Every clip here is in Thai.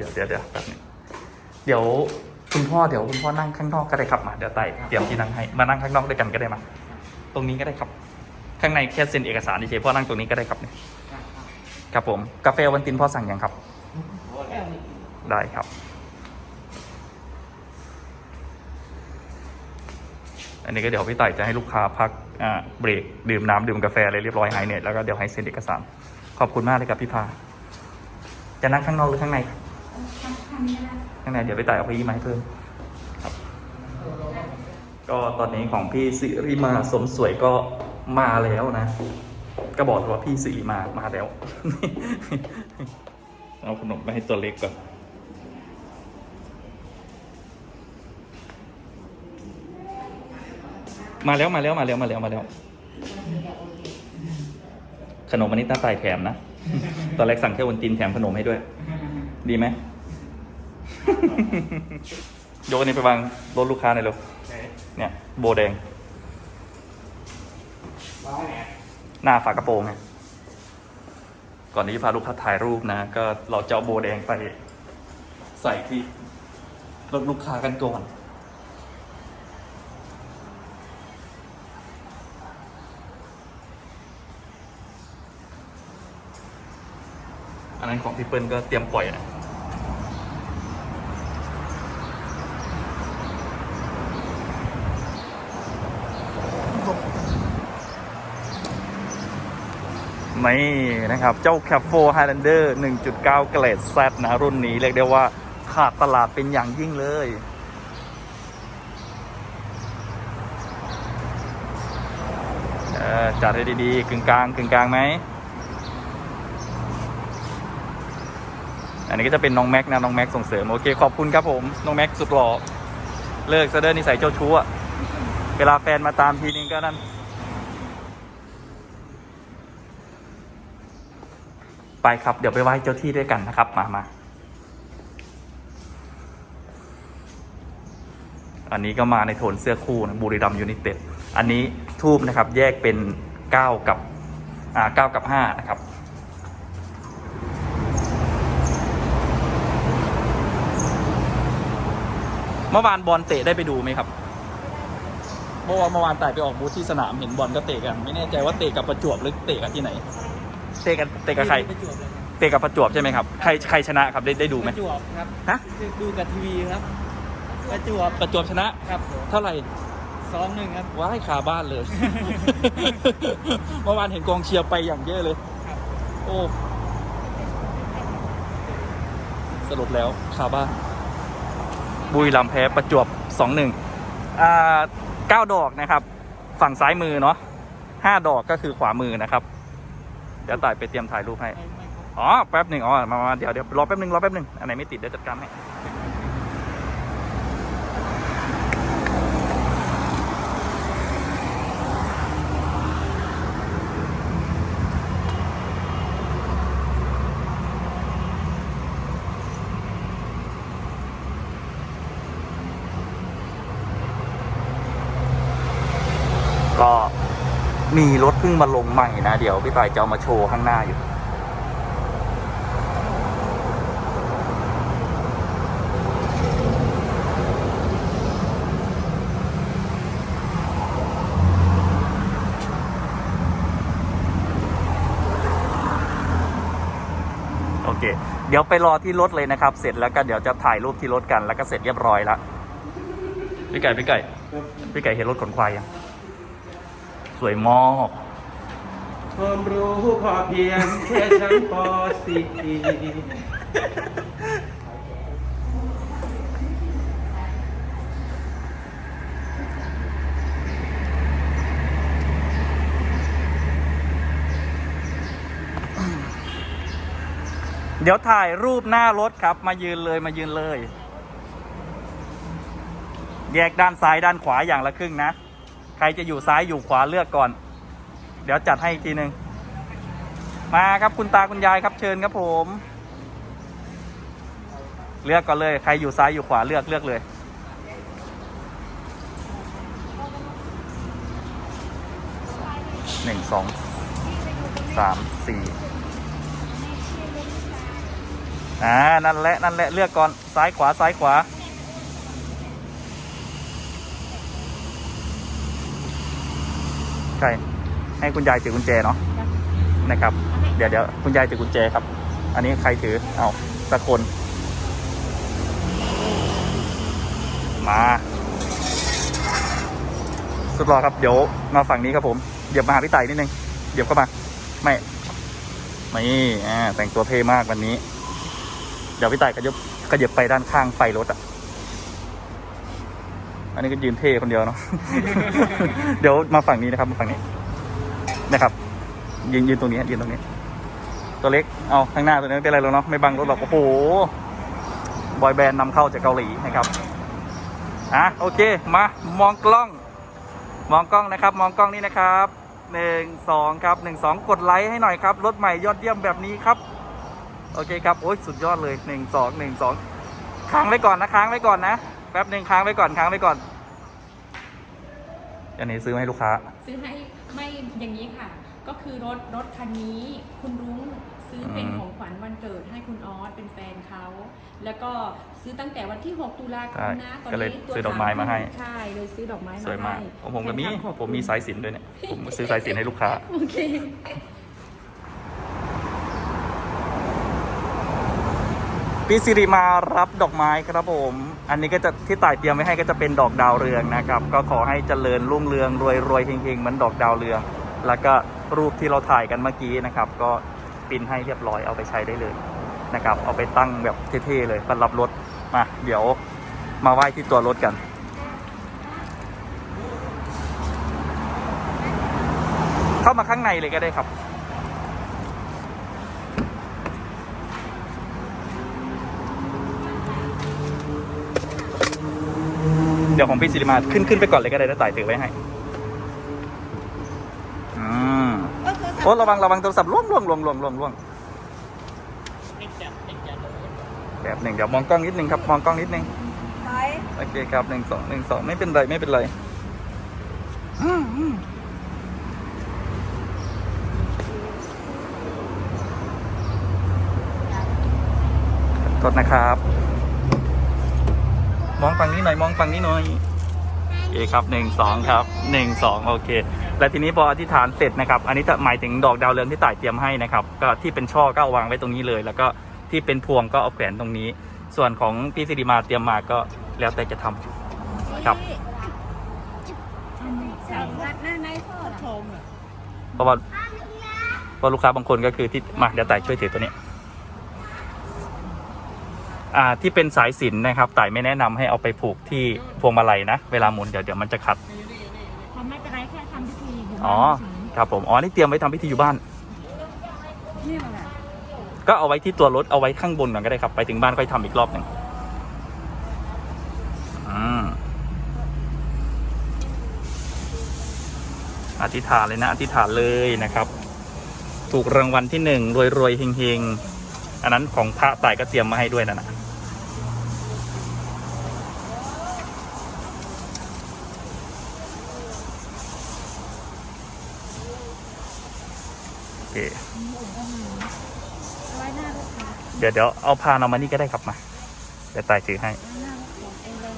ดี๋ยวเดี๋ยวเดี๋ยวแป๊บนึงเดี๋ยวคุณพ่อเดี๋ยวคุณพ่อนั่งข้างนอกก็ได้ครับมาเดี๋ยวไต่เตรียมที่นั่งให้มานั่งข้างนอกด้วยกันก็ได้มา ตรงนี้ก็ได้ครับ ข้างในแค่เซ็นเอกสารเฉยพ่อนั่งตรงนี้ก็ได้ครับเนี่ยครับผมกาแฟวันตินพ่อสั่งยังครับ ได้ครับ อันนี้ก็เดี๋ยวพี่ไต่จะให้ลูกค้าพักอ่าเบรกดื่มน้ำดื่มกาแฟอะไรเรียบร้อยหายเหนื่อยแล้วก็เดี๋ยวให้เซ็นเอกสาร ขอบคุณมากเลยครับพี่พาจะนั่งข้างนอกหรือข้างในครับ ข้างในเดี๋ยวพี่ต่อยเอาไปยี่มาให้เพิ่มครับ ก็ตอนนี้ของพี่สิริมาสมสวยก็มาแล้วนะ ก็บอกว่าพี่สิริมามาแล้ว เอาขนมไปให้ตัวเล็กก่อนมาแล้วมาแล้วมาแล้วมาแล้วมาแล้ว ขนมอันนี้ตั้งใจแถมนะ ตอนแรกสั่งแค่วันตินแถมขนมให้ด้วย ดีไหม ยกอันนี้ไปวางรถลูกค้าหน่อยเร็วเนี่ย โบแดง หน้าฝากระโปรงไงก่อนที่จะพาลูกค้าถ่ายรูปนะ ก็เราจะเอาโบแดงไป ใส่ที่รถลูกค้ากันก่อนอันนั้นของพี่เปิ้ลก็เตรียมปล่อยนะ นี่นะครับ เจ้า c a p 4 Highlander 1.9 เกรด Z นะรุ่นนี้เรียกได้ว่าขาดตลาดเป็นอย่างยิ่งเลย จัดให้ดีๆ กึ่งกลางกึ่งกลางไหม อันนี้ก็จะเป็นน้องแม็กนะ น้องแม็กส่งเสริม โอเค ขอบคุณครับผม น้องแม็กสุดหล่อ เลิกซะเด้อนิสัยเจ้าชู้อะเวลาแฟนมาตามทีนึงก็นั่น ไปครับ เดี๋ยวไปไหว้เจ้าที่ด้วยกันนะครับ มามาอันนี้ก็มาในโทนเสื้อคู่นะบุรีรัมยูนิเต็ด อันนี้ทูบนะครับ แยกเป็น 9 กับอ่า9กับ 5 นะครับ เมื่อวานบอลเตะได้ไปดูไหมครับ เมื่อวานเมื่อวานต่ไปออกบูธที่สนามเห็นบอลก็เตะกัน ไม่แน่ใจว่าเตะกับประจวบหรือเตะกับที่ไหน เตะกันเตะกับใครประจวบเลยครับเตะกับประจวบใช่ไหมครับใครใครชนะครับได้ได้ดูไหมประจวบครับฮะดูกับทีวีครับประจวบประจวบชนะครับผมเท่าไหร่สองหนึ่งครับว้ายคาบ้านเลยเมื่อวานเห็นกองเชียร์ไปอย่างเยอะเลยครับโอ้สรุปแล้วคาบ้านบุรีรัมย์แพ้ประจวบสองหนึ่งอ่าเก้าดอกนะครับ ฝั่งซ้ายมือเนาะห้าดอกก็คือขวามือนะครับเดี๋ยวต่ายไปเตรียมถ่ายรูปให้ไม่ไม่ครบอ๋อ แป๊บหนึ่งอ๋อ มามาเดี๋ยวเดี๋ยวรอแป๊บหนึ่งรอแป๊บหนึ่งอันไหนไม่ติดเดี๋ยวจัดการให้ เพิ่งมาลงใหม่นะ เดี๋ยวพี่ต่ายจะเอามาโชว์ข้างหน้าอยู่ โอเค เดี๋ยวไปรอที่รถเลยนะครับ เสร็จแล้วก็เดี๋ยวจะถ่ายรูปที่รถกันแล้วก็เสร็จเรียบร้อยแล้วพี่ไก่พี่ไก่พี่ไก่เห็นรถขนควายยังสวยมาก ความรู้พอเพียงแค่ชั้นปเดี๋ยวถ่ายรูปหน้ารถครับ มายืนเลยมายืนเลย แยกด้านซ้ายด้านขวาอย่างละครึ่งนะ ใครจะอยู่ซ้ายอยู่ขวาเลือกก่อน เดี๋ยวจัดให้อีกทีหนึ่งมาครับคุณตาคุณยายครับเชิญครับผม เลือกก่อนเลยใครอยู่ซ้ายอยู่ขวาเลือกเลือกเลย หนึ่งสองสามสี่อ่า นั่นแหละ นั่นแหละ เลือกก่อน ซ้ายขวา ซ้ายขวา ใช่ ให้คุณยายถือกุญแจเนาะนะครับ เดี๋ยวเดี๋ยวคุณยายถือกุญแจครับ อันนี้ใครถือเอาสักคน มาสุดรอครับเดี๋ยวมาฝั่งนี้ครับผมเดี๋ยวมาหาพี่ไต่นิดนึงเดี๋ยวเข้ามาไม่ไม่อ่าแต่งตัวเท่มากวันนี้ เดี๋ยวพี่ไต่ขยับขยับไปด้านข้างไฟรถอะอันนี้ก็ยืนเท่คนเดียวเนาะ เดี๋ยวมาฝั่งนี้นะครับมาฝั่งนี้ นะครับยืนยืนตรงนี้ยืนตรงนี้ ตัวเล็กเอาข้างหน้าตัวนี้ไม่เป็นไรแล้วเนาะไม่บังรถหรอกโอ้โหบอยแบนด์นำเข้าจากเกาหลีนะครับอะโอเคมามองกล้อง มองกล้องนะครับ มองกล้องนี้นะครับหนึ่งสองครับหนึ่งสองกดไลค์ให้หน่อยครับรถใหม่ยอดเยี่ยมแบบนี้ครับ โอเคครับโอ้ยสุดยอดเลยหนึ่งสองหนึ่งสองค้างไว้ก่อนนะค้างไว้ก่อนนะแป๊บหนึ่งค้างไว้ก่อนค้างไว้ก่อนอันนี้ซื้อให้ลูกค้า ซื้อให้ ไม่อย่างนี้ค่ะ ก็คือรถรถคันนี้คุณรุ้งซื้อเป็นอืมของขวัญวันเกิดให้คุณออสเป็นแฟนเขา แล้วก็ซื้อตั้งแต่วันที่ 6 ตุลาคใช่มนะตอนก็เลยนี้ตัวซื้อดอกไม้มาให้ ใช่เลยซื้อดอกไม้มาสวยมากให้ของผมก็มีเป็นคำขอบผมคุณมีสายสิญจนด้วยเนี่ย ผมซื้อสายสิญจนให้ลูกค้า โอเค พี่สิริมารับดอกไม้ครับผม อันนี้ก็จะที่ต่ายเตรียมไว้ให้ก็จะเป็นดอกดาวเรืองนะครับ ก็ขอให้เจริญรุ่งเรืองรวยรวยเฮงๆเหมือนดอกดาวเรือง แล้วก็รูปที่เราถ่ายกันเมื่อกี้นะครับ ก็ปิ้นให้เรียบร้อยเอาไปใช้ได้เลยนะครับ เอาไปตั้งแบบเท่ๆเลยประรับรถมาเดี๋ยวมาไหว้ที่ตัวรถกันเข้ามาข้างในเลยก็ได้ครับ ดี๋ยวของพี่สิริมาขึ้นขึ้นไปก่อนเลยก็ได้แล้วต่ายถือไว้ให้อืมโอ้ระวังระวังโทรศัพท์ล่วงล่วงล่วงล่วงล่วงล่วงแบบหนึ่งเดี๋ยวมองกล้องนิดนึงครับมองกล้องนิดนึงโอเคครับหนึ่งสองหนึ่งสองไม่เป็นไรไม่เป็นไรอืมอืมกดนะครับ มองฝั่งนี้หน่อยมองฝั่งนี้หน่อยโอเคครับหนึ่งสองครับหนึ่งสองโอเค และทีนี้พออธิษฐานเสร็จนะครับ อันนี้จะหมายถึงดอกดาวเรืองที่ต่ายเตรียมให้นะครับ ก็ที่เป็นช่อก็เอาวางไว้ตรงนี้เลย แล้วก็ที่เป็นพวงก็เอาแขวนตรงนี้ ส่วนของพี่สิริมาเตรียมมาก็แล้วแต่จะทำครับเพราะว่าเพราะลูกค้าบางคนก็คือที่มาเดี๋ยวต่ายช่วยถือตัวนี้ อ่าที่เป็นสายสิญจนนะครับต่ายไม่แนะนำให้เอาไปผูกที่พวงมาลัยนะ เวลาหมุนเดี๋ยวเดี๋ยวมันจะขัด ทำไม่เป็นไรแค่ทำพิธีอยู่อ๋อบ้านเฉยครับผม อ๋อ นี่เตรียมไว้ทำพิธีอยู่บ้านนี่แหละก็เอาไว้ที่ตัวรถเอาไว้ข้างบนก่อนก็ได้ครับ ไปถึงบ้านค่อยทำอีกรอบหนึ่งอืมอธิษฐานเลยนะ อธิษฐานเลยนะครับ ถูกรางวัลที่หนึ่งรวยรวยๆเฮงเฮงๆอันนั้นของพระต่ายก็เตรียมมาให้ด้วยนะนะ เคไว้หน้ารถค่ะเดี๋ยวเดี๋ยวเอาพานเอามานี่ก็ได้ครับมา เดี๋ยวตายถือให้หน้ารถของเองเลย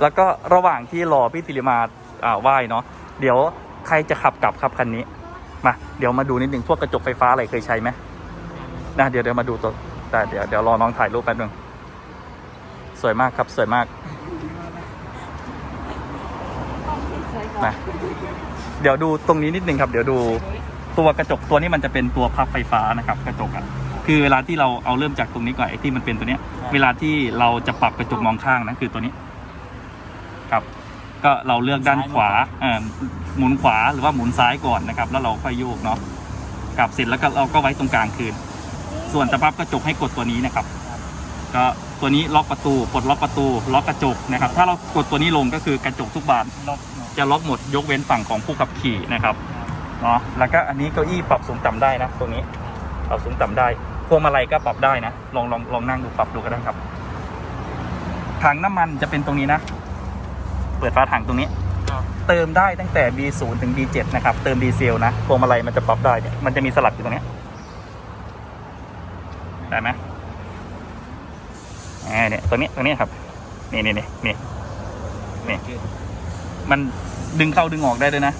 แล้วก็ระหว่างที่รอพี่สิริมาอ่าไหว้เนาะเดี๋ยวใครจะขับกลับครับคันนี้ มา เดี๋ยวมาดูนิดหนึ่งพวกกระจกไฟฟ้าอะไรเคยใช้ไหมนะเดี๋ยวเดี๋ยวมาดูตัว แต่เดี๋ยวเดี๋ยวรอน้องถ่ายรูปแป๊บนึง สวยมากครับสวยมากมาเดี๋ยวดูตรงนี้นิดนึงครับ เดี๋ยวดูตัวกระจกตัวนี้มันจะเป็นตัวพับไฟฟ้านะครับ กระจกอะคือเวลาที่เราเอาเริ่มจากตรงนี้ก่อนไอ้ที่มันเป็นตัวเนี้ย เวลาที่เราจะปรับกระจกมองข้างนะคือตัวนี้ ครับ ก็เราเลือกด้านขวาเอ่อหมุนขวาหรือว่าหมุนซ้ายก่อนนะครับ แล้วเราค่อยโยกเนาะกลับเสร็จแล้วก็เราก็ไว้ตรงกลางคืน ส่วนจะพับกระจกให้กดตัวนี้นะครับ ก็ตัวนี้ล็อกประตูปลดล็อกประตู ล็อกกระจกนะครับ ถ้าเรากดตัวนี้ลงก็คือกระจกทุกบานจะล็อกหมดยกเว้นฝั่งของผู้ขับขี่นะครับเนาะแล้วก็อันนี้เก้าอี้ปรับสูงต่ำได้นะตรงนี้ปรับสูงต่ำได้พวงมาลัยก็ปรับได้นะลองลองลองนั่งดูปรับดูก็ได้ครับถังน้ำมันจะเป็นตรงนี้นะ เปิดฝาถังตรงนี้เติมได้ตั้งแต่ B0 ถึง B7 นะครับ เติมดีเซลนะพวงมาลัยมันจะปรับได้เนี่ยมันจะมีสลักอยู่ตรงนี้ ได้ไหมอ่าเนี่ยตรงนี้ตรงนี้ครับ นี่นี่นี่นี่นี่มันดึงเข้าดึงออกได้ด้วยนะ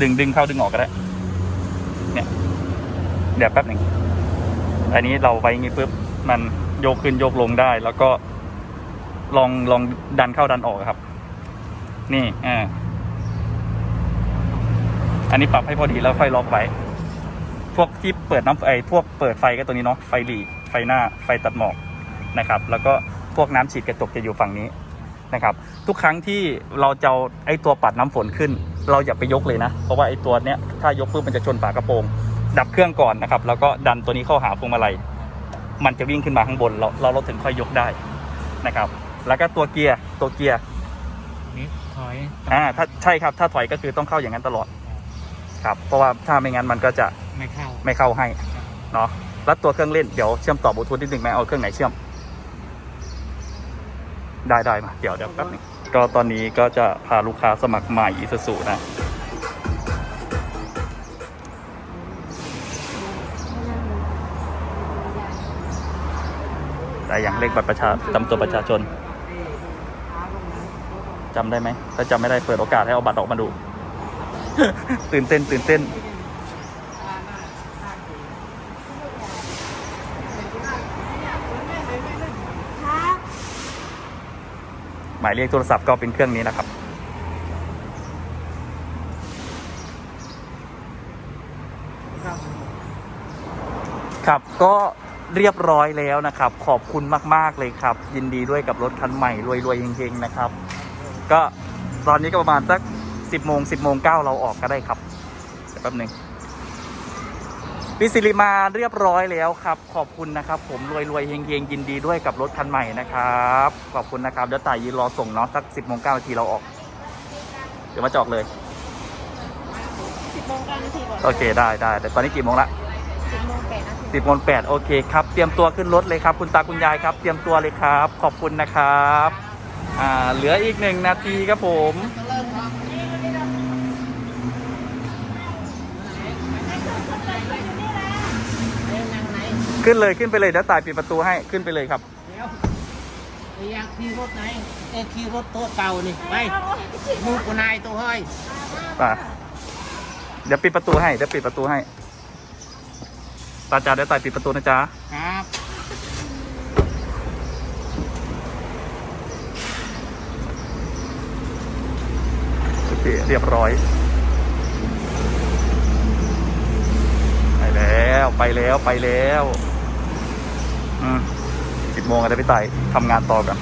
ดึงดึงเข้าดึงออกก็ได้ เนี่ย เดี๋ยวแป๊บหนึ่งอันนี้เราไว้งงี้ปุ๊บมันโยกขึ้นโยกลงได้ แล้วก็ลองลองดันเข้าดันออกครับ นี่อ่าอันนี้ปรับให้พอดีแล้วค่อยล็อกไว้ พวกที่เปิดน้ำไอพวกเปิดไฟก็ตัวนี้เนาะไฟหลีไฟหน้าไฟตัดหมอกนะครับ แล้วก็พวกน้ำฉีดกระจกจะอยู่ฝั่งนี้นะครับทุกครั้งที่เราจะเอาไอตัวปัดน้ำฝนขึ้น เราอย่าไปยกเลยนะ เพราะว่าไอตัวเนี้ยถ้ายกปุ๊บมันจะชนฝากระโปรง ดับเครื่องก่อนนะครับ แล้วก็ดันตัวนี้เข้าหาพวงมาลัยมันจะวิ่งขึ้นมาข้างบน เราเราเราถึงค่อยยกได้นะครับ แล้วก็ตัวเกียร์ตัวเกียร์นี่ถอยอ่าถ้าใช่ครับถ้าถอยก็คือต้องเข้าอย่างนั้นตลอดครับเพราะว่าถ้าไม่งั้นมันก็จะ ไม่เข้าไม่เข้าให้เนาะแล้วตัวเครื่องเล่นเดี๋ยวเชื่อมต่อบลูทูธนิดนึงไหมเอาเครื่องไหนเชื่อม ได้ได้มาเดี๋ยวเดี๋ยวแป๊บนึงก็ตอนนี้ก็จะพาลูกค้าสมัครใหม่อีซูนะแต่อย่างเลขบัตรประชาจำตัวประชาชนจำได้ไหมถ้าจำไม่ได้เปิดโอกาสให้เอาบัตรออกมาดู ตื่นเต้นตื่นเต้น หมายเลขโทรศัพท์ก็เป็นเครื่องนี้นะครับ ครับก็เรียบร้อยแล้วนะครับ ขอบคุณมาก ๆ เลยครับ ยินดีด้วยกับรถคันใหม่รวยๆเฮงๆนะครับ ก็ตอนนี้ก็ประมาณสักสิบโมงสิบโมงเก้าเราออกก็ได้ครับเดี๋ยวแป๊บหนึ่ง พี่สิริมาเรียบร้อยแล้วครับ ขอบคุณนะครับ ผมรวยๆเฮงๆยินดีด้วยกับรถคันใหม่นะครับ ขอบคุณนะครับเดี๋ยวต่ายยืนรอส่งเนาะสักสิบโมงเก้านาทีเราออก เดี๋ยวมาจอกเลยสิบโมงเก้านาทีก่อนโอเคได้ได้แต่ตอนนี้กี่โมงละสิบโมงแปดนาทีสิบโมงแปดโอเคครับเตรียมตัวขึ้นรถเลยครับ คุณตาคุณยายครับ เตรียมตัวเลยครับ ขอบคุณนะครับ อ่าเหลืออีกหนึ่งนาทีครับผม ขึ้นเลยขึ้นไปเลยเดี๋ยวตายปิดประตูให้ขึ้นไปเลยครับเดี๋ยวไอ้อยากขี่รถไหนเอ้ยขี่รถตัวเก่านี่ไปมูกนายตัวเฮ้ยป่ะเดี๋ยวปิดประตูให้เดี๋ยวปิดประตูให้ตาจ๋าเดี๋ยวตายปิดประตูนะจ๊ะครับโอเคเรียบร้อยไปแล้วไปแล้วไปแล้วอืม สิบโมงอะได้ไปตายทำงานต่อกัน